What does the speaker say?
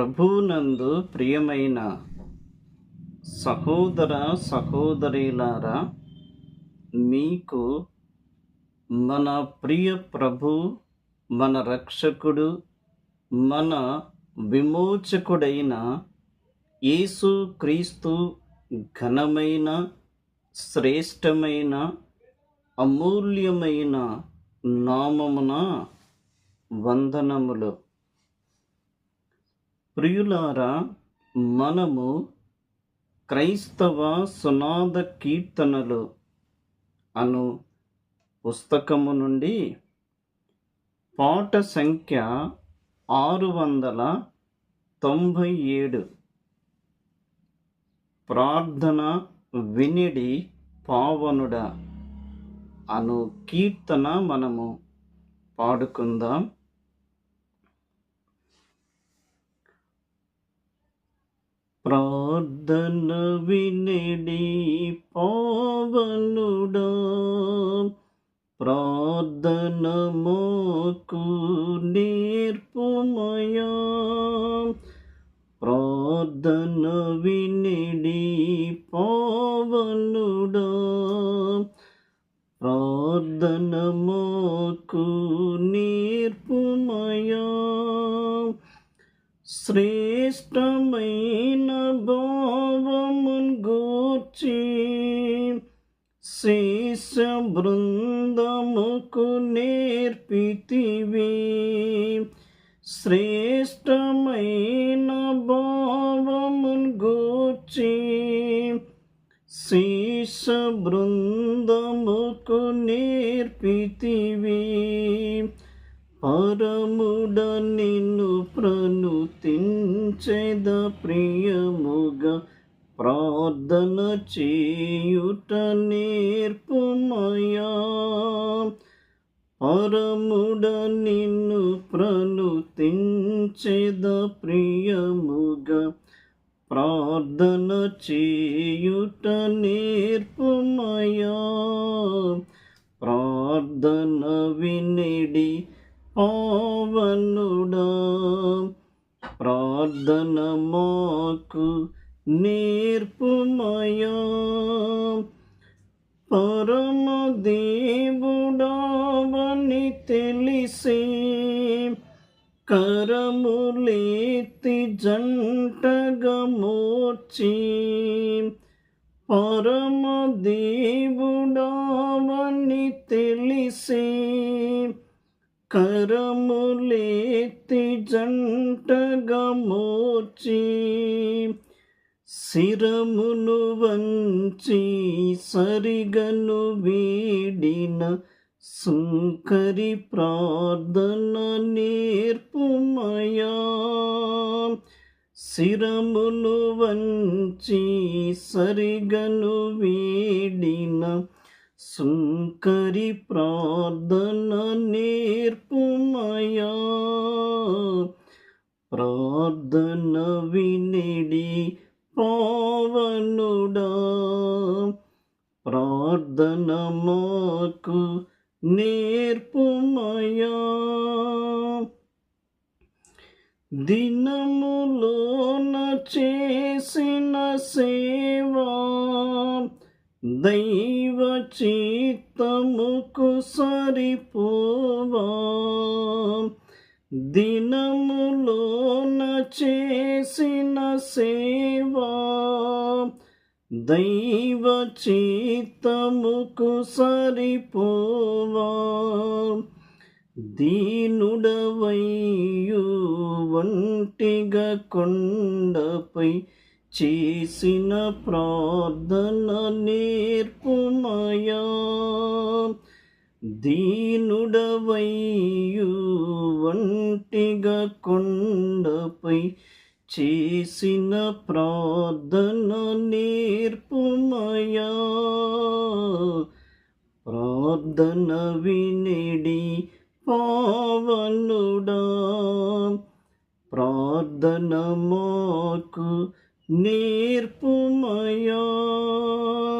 ప్రభునందు ప్రియమైన సహోదర సహోదరిలారా మీకు మన ప్రియ ప్రభు మన రక్షకుడు మన విమోచకుడైన యేసు క్రీస్తు ఘనమైన శ్రేష్టమైన అమూల్యమైన నామమున వందనములు. ప్రియులారా మనము క్రైస్తవ సునాద కీర్తనలు అను పుస్తకము నుండి పాట సంఖ్య ఆరు వందల తొంభై ఏడు. ప్రార్థన వినిడి పావనుడ అను కీర్తన మనము పాడుకుందాం. ప్రార్థన వినిడి పావనుడా. ప్రార్థన మాకు నేర్పుమయా. ప్రార్థన వినిడి పావనుడా. ప్రార్థన మాకు నేర్పుమయా. శ్రేష్టమైన గూర్చి శేష బృందముకు నేర్పితివి. శ్రేష్టమైన భావమున్ గూర్చి శేష బృందముకు నేర్పితివి. పరముడ నిన్ను ప్రణుతించేద ప్రియముగా ప్రార్థన చేయుట నేర్పుమయా పరముడ నిన్ను ప్రణుతించేద ప్రియముగా. ప్రార్థన చేయుట నేర్పుమయా ప్రార్థన వినిడి పావనుడా. ప్రార్థన మాకు నేర్పుమయా. పరమ దేవుడావని తెలిసి కరములేతి జంటగా మోర్చి పరమ దేవుడవని తెలిసి కరములేతి జంటగా మోర్చి శిరమును వంచి సరిగను వీడిన సుంకరి ప్రార్థన నేర్పుమయా. శిరమును వంచి సరిగను వీడిన సుంకరి ప్రార్థన నేర్పుమయా. ప్రార్థన వినిడి పావనుడా ప్రార్థన మాకు నేర్పుమయా దినములోన చేసిన సేవా దైవ చిత్తముకు సరిపోవా. దినములోన చేసిన సేవ దైవ చిత్తముకు సరిపోవా దీనుడవయ్యు వంటిగా కొండపై చేసిన ప్రార్థన నేర్పుమయా. దీనుడవయ్యు వంటిగా కొండపై చేసిన ప్రార్థన నేర్పుమయా ప్రార్థన వినిడి పావనుడా ప్రార్థన మాకు నేర్పుమయా